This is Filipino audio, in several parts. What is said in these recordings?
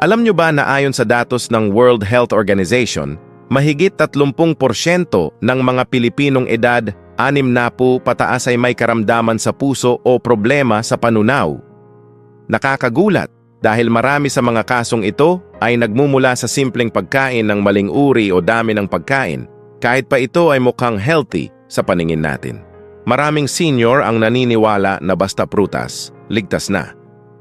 Alam nyo ba na ayon sa datos ng World Health Organization, mahigit 30% ng mga Pilipinong edad, anim na po pataas ay may karamdaman sa puso o problema sa panunaw. Nakakagulat dahil marami sa mga kasong ito ay nagmumula sa simpleng pagkain ng maling uri o dami ng pagkain, kahit pa ito ay mukhang healthy sa paningin natin. Maraming senior ang naniniwala na basta prutas, ligtas na.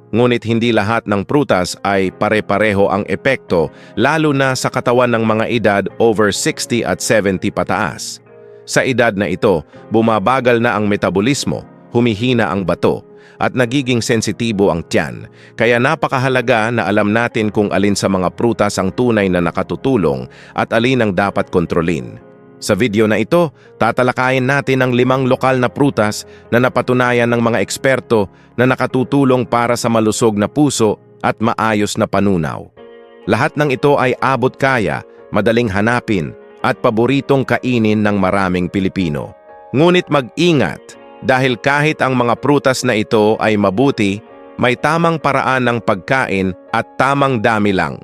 Ngunit hindi lahat ng prutas ay pare-pareho ang epekto lalo na sa katawan ng mga edad over 60 at 70 pataas. Sa edad na ito, bumabagal na ang metabolismo, humihina ang bato, at nagiging sensitibo ang tiyan. Kaya napakahalaga na alam natin kung alin sa mga prutas ang tunay na nakatutulong at alin ang dapat kontrolin. Sa video na ito, tatalakayin natin ang limang lokal na prutas na napatunayan ng mga eksperto na nakatutulong para sa malusog na puso at maayos na panunaw. Lahat ng ito ay abot kaya, madaling hanapin, at paboritong kainin ng maraming Pilipino. Ngunit mag-ingat dahil kahit ang mga prutas na ito ay mabuti, may tamang paraan ng pagkain at tamang dami lang.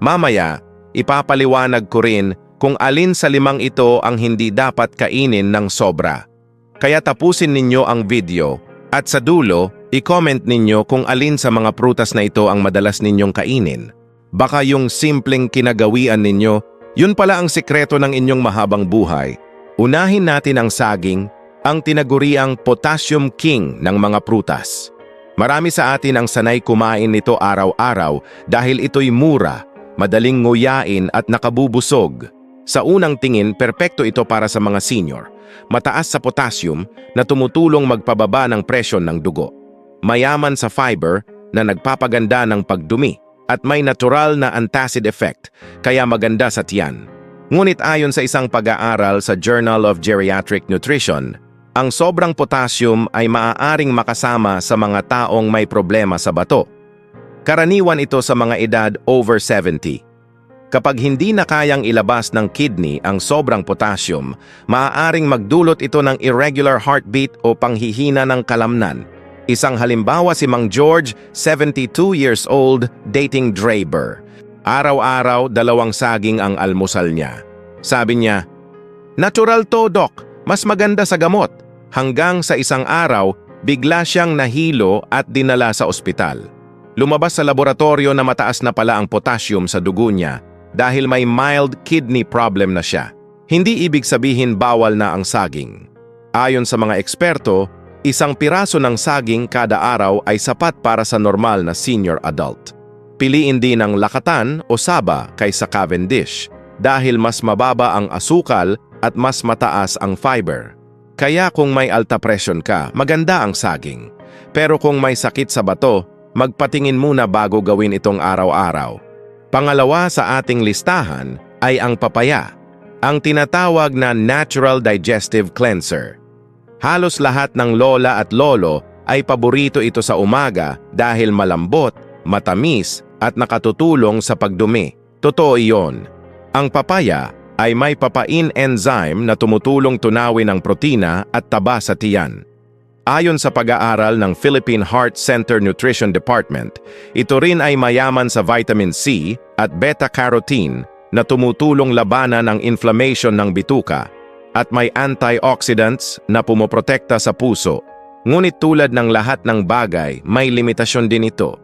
Mamaya, ipapaliwanag ko rin kung alin sa limang ito ang hindi dapat kainin ng sobra. Kaya tapusin ninyo ang video at sa dulo, i-comment ninyo kung alin sa mga prutas na ito ang madalas ninyong kainin. Baka yung simpleng kinagawian ninyo, yun pala ang sikreto ng inyong mahabang buhay. Unahin natin ang saging, ang tinaguriang potassium king ng mga prutas. Marami sa atin ang sanay kumain nito araw-araw dahil ito'y mura, madaling nguyain at nakabubusog. Sa unang tingin, perpekto ito para sa mga senior. Mataas sa potassium na tumutulong magpababa ng presyon ng dugo. Mayaman sa fiber na nagpapaganda ng pagdumi at may natural na antacid effect kaya maganda sa tiyan. Ngunit ayon sa isang pag-aaral sa Journal of Geriatric Nutrition, ang sobrang potassium ay maaaring makasama sa mga taong may problema sa bato. Karaniwan ito sa mga edad over 70. Kapag hindi na kayang ilabas ng kidney ang sobrang potassium, maaaring magdulot ito ng irregular heartbeat o panghihina ng kalamnan. Isang halimbawa si Mang George, 72 years old, dating Draper. Araw-araw, dalawang saging ang almusal niya. Sabi niya, Natural to, Doc. Mas maganda sa gamot. Hanggang sa isang araw, bigla siyang nahilo at dinala sa ospital. Lumabas sa laboratorio na mataas na pala ang potassium sa dugo niya dahil may mild kidney problem na siya. Hindi ibig sabihin bawal na ang saging. Ayon sa mga eksperto, isang piraso ng saging kada araw ay sapat para sa normal na senior adult. Piliin din ang lakatan o saba kaysa Cavendish dahil mas mababa ang asukal at mas mataas ang fiber. Kaya kung may alta presyon ka, maganda ang saging. Pero kung may sakit sa bato, magpatingin muna bago gawin itong araw-araw. Pangalawa sa ating listahan ay ang papaya, ang tinatawag na natural digestive cleanser. Halos lahat ng lola at lolo ay paborito ito sa umaga dahil malambot, matamis at nakatutulong sa pagdumi. Totoo iyon. Ang papaya ay may papain enzyme na tumutulong tunawin ang protina at taba sa tiyan. Ayon sa pag-aaral ng Philippine Heart Center Nutrition Department, ito rin ay mayaman sa vitamin C at beta-carotene na tumutulong labanan ang inflammation ng bituka at may antioxidants na pumoprotekta sa puso. Ngunit tulad ng lahat ng bagay, may limitasyon din ito.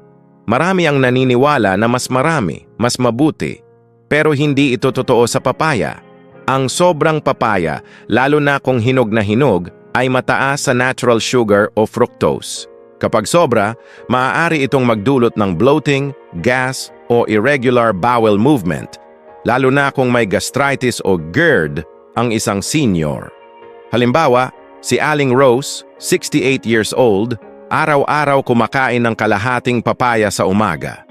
Marami ang naniniwala na mas marami, mas mabuti, pero hindi ito totoo sa papaya. Ang sobrang papaya, lalo na kung hinog na hinog, ay mataas sa natural sugar o fructose. Kapag sobra, maaari itong magdulot ng bloating, gas, o irregular bowel movement, lalo na kung may gastritis o GERD ang isang senior. Halimbawa, si Aling Rose, 68 years old, araw-araw kumakain ng kalahating papaya sa umaga.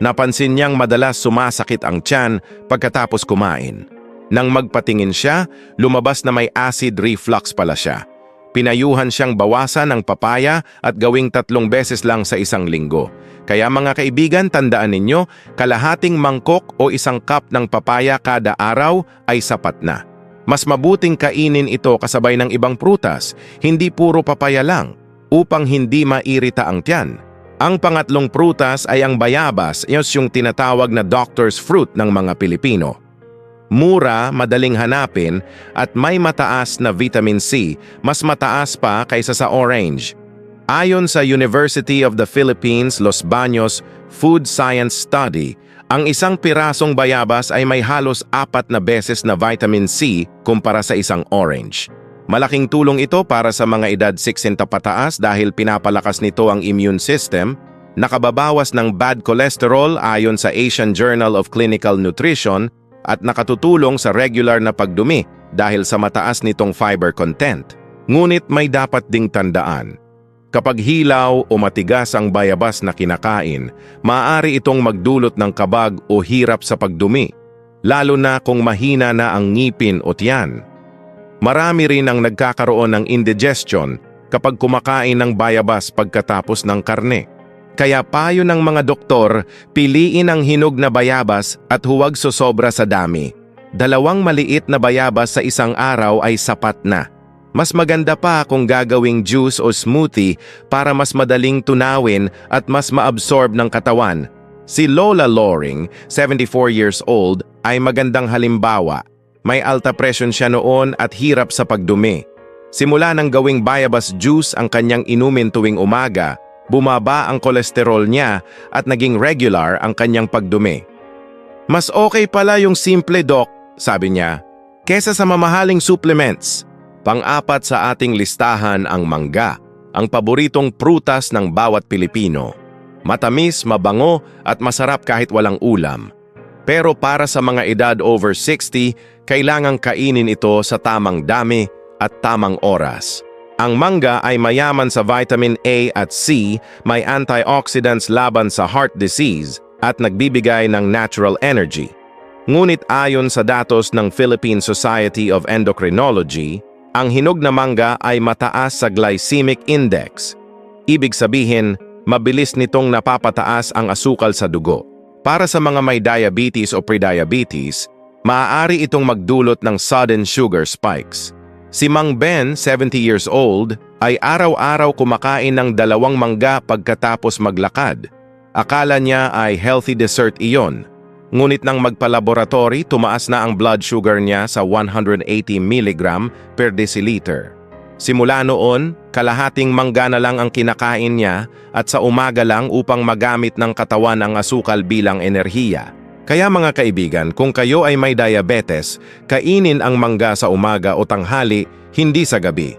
Napansin niyang madalas sumasakit ang tiyan pagkatapos kumain. Nang magpatingin siya, lumabas na may acid reflux pala siya. Pinayuhan siyang bawasan ng papaya at gawing tatlong beses lang sa isang linggo. Kaya mga kaibigan, tandaan ninyo, kalahating mangkok o isang cup ng papaya kada araw ay sapat na. Mas mabuting kainin ito kasabay ng ibang prutas, hindi puro papaya lang, upang hindi mairita ang tiyan. Ang pangatlong prutas ay ang bayabas, yun yung tinatawag na doctor's fruit ng mga Pilipino. Mura, madaling hanapin, at may mataas na vitamin C, mas mataas pa kaysa sa orange. Ayon sa University of the Philippines Los Baños Food Science Study, ang isang pirasong bayabas ay may halos apat na beses na vitamin C kumpara sa isang orange. Malaking tulong ito para sa mga edad 60 pataas dahil pinapalakas nito ang immune system, nakababawas ng bad cholesterol ayon sa Asian Journal of Clinical Nutrition at nakatutulong sa regular na pagdumi dahil sa mataas nitong fiber content. Ngunit may dapat ding tandaan. Kapag hilaw o matigas ang bayabas na kinakain, maaari itong magdulot ng kabag o hirap sa pagdumi, lalo na kung mahina na ang ngipin o tiyan. Marami rin ang nagkakaroon ng indigestion kapag kumakain ng bayabas pagkatapos ng karne. Kaya payo ng mga doktor, piliin ang hinog na bayabas at huwag sosobra sa dami. Dalawang maliit na bayabas sa isang araw ay sapat na. Mas maganda pa kung gagawing juice o smoothie para mas madaling tunawin at mas maabsorb ng katawan. Si Lola Loring, 74 years old, ay magandang halimbawa. May alta presyon siya noon at hirap sa pagdumi. Simula nang gawing bayabas juice ang kanyang inumin tuwing umaga, bumaba ang kolesterol niya at naging regular ang kanyang pagdumi. Mas okay pala yung simple doc, sabi niya, kesa sa mamahaling supplements. Pang-apat sa ating listahan ang mangga, ang paboritong prutas ng bawat Pilipino. Matamis, mabango at masarap kahit walang ulam. Pero para sa mga edad over 60, kailangang kainin ito sa tamang dami at tamang oras. Ang mangga ay mayaman sa vitamin A at C, may antioxidants laban sa heart disease at nagbibigay ng natural energy. Ngunit ayon sa datos ng Philippine Society of Endocrinology, ang hinog na mangga ay mataas sa glycemic index. Ibig sabihin, mabilis nitong napapataas ang asukal sa dugo. Para sa mga may diabetes o prediabetes, maaari itong magdulot ng sudden sugar spikes. Si Mang Ben, 70 years old, ay araw-araw kumakain ng dalawang mangga pagkatapos maglakad. Akala niya ay healthy dessert iyon. Ngunit nang magpalaboratory, tumaas na ang blood sugar niya sa 180 mg per deciliter. Simula noon, kalahating mangga na lang ang kinakain niya at sa umaga lang upang magamit ng katawan ang asukal bilang enerhiya. Kaya mga kaibigan, kung kayo ay may diabetes, kainin ang mangga sa umaga o tanghali, hindi sa gabi.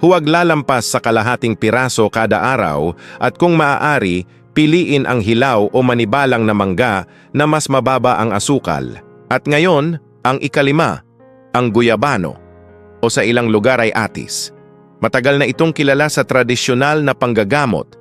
Huwag lalampas sa kalahating piraso kada araw at kung maaari, piliin ang hilaw o manibalang na mangga na mas mababa ang asukal. At ngayon, ang ikalima, ang guyabano, o sa ilang lugar ay atis. Matagal na itong kilala sa tradisyonal na panggagamot,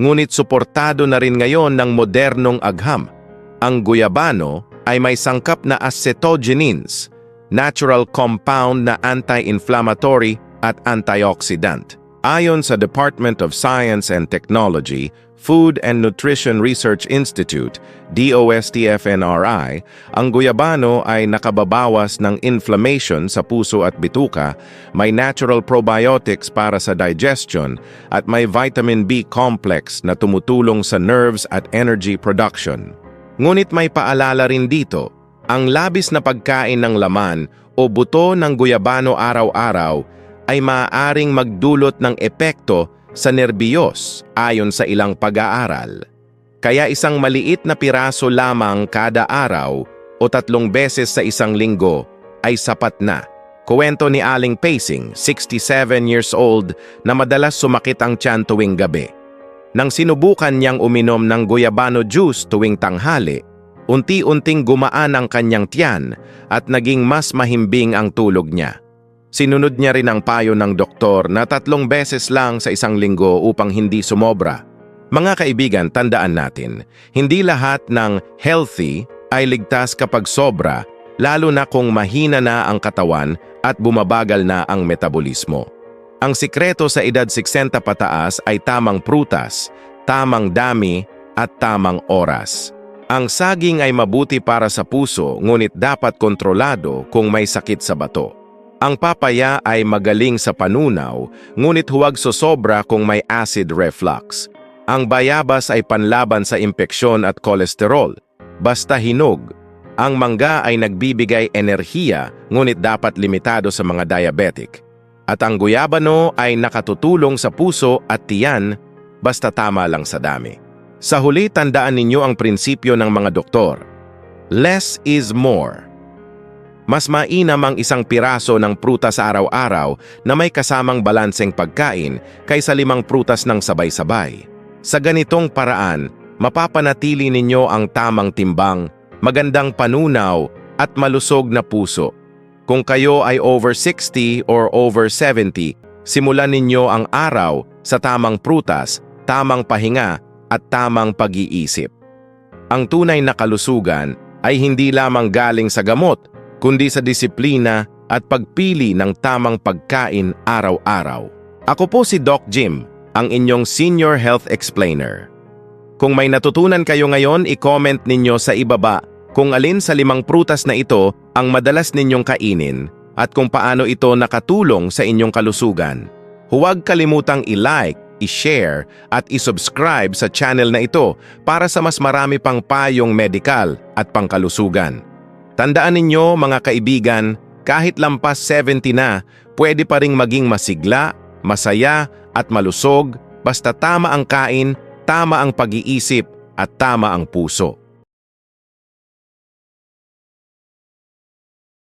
ngunit suportado na rin ngayon ng modernong agham. Ang guyabano ay may sangkap na acetogenins, natural compound na anti-inflammatory at antioxidant. Ayon sa Department of Science and Technology, Food and Nutrition Research Institute, DOSTFNRI, ang guyabano ay nakababawas ng inflammation sa puso at bituka, may natural probiotics para sa digestion, at may vitamin B complex na tumutulong sa nerves at energy production. Ngunit may paalala rin dito, ang labis na pagkain ng laman o buto ng guyabano araw-araw ay maaaring magdulot ng epekto sa nerbiyos ayon sa ilang pag-aaral. Kaya isang maliit na piraso lamang kada araw o tatlong beses sa isang linggo ay sapat na. Kuwento ni Aling Pacing, 67 years old, na madalas sumakit ang tiyan tuwing gabi. Nang sinubukan niyang uminom ng guyabano juice tuwing tanghali, unti-unting gumaan ang kanyang tiyan at naging mas mahimbing ang tulog niya. Sinunod niya rin ang payo ng doktor na tatlong beses lang sa isang linggo upang hindi sumobra. Mga kaibigan, tandaan natin, hindi lahat ng healthy ay ligtas kapag sobra, lalo na kung mahina na ang katawan at bumabagal na ang metabolismo. Ang sikreto sa edad 60 pataas ay tamang prutas, tamang dami at tamang oras. Ang saging ay mabuti para sa puso ngunit dapat kontrolado kung may sakit sa bato. Ang papaya ay magaling sa panunaw, ngunit huwag sosobra kung may acid reflux. Ang bayabas ay panlaban sa impeksyon at kolesterol. Basta hinog. Ang mangga ay nagbibigay enerhiya ngunit dapat limitado sa mga diabetic. At ang guyabano ay nakatutulong sa puso at tiyan basta tama lang sa dami. Sa huli, tandaan ninyo ang prinsipyo ng mga doktor. Less is more. Mas mainam ang isang piraso ng prutas araw-araw na may kasamang balanseng pagkain kaysa limang prutas ng sabay-sabay. Sa ganitong paraan, mapapanatili ninyo ang tamang timbang, magandang panunaw at malusog na puso. Kung kayo ay over 60 or over 70, simulan ninyo ang araw sa tamang prutas, tamang pahinga at tamang pag-iisip. Ang tunay na kalusugan ay hindi lamang galing sa gamot, kundi sa disiplina at pagpili ng tamang pagkain araw-araw. Ako po si Doc Jim, ang inyong Senior Health Explainer. Kung may natutunan kayo ngayon, i-comment ninyo sa ibaba kung alin sa limang prutas na ito ang madalas ninyong kainin at kung paano ito nakatulong sa inyong kalusugan. Huwag kalimutang i-like, i-share at i-subscribe sa channel na ito para sa mas marami pang payong medikal at pangkalusugan. Tandaan ninyo mga kaibigan, kahit lampas 70 na, pwede pa ring maging masigla, masaya at malusog basta tama ang kain, tama ang pag-iisip at tama ang puso.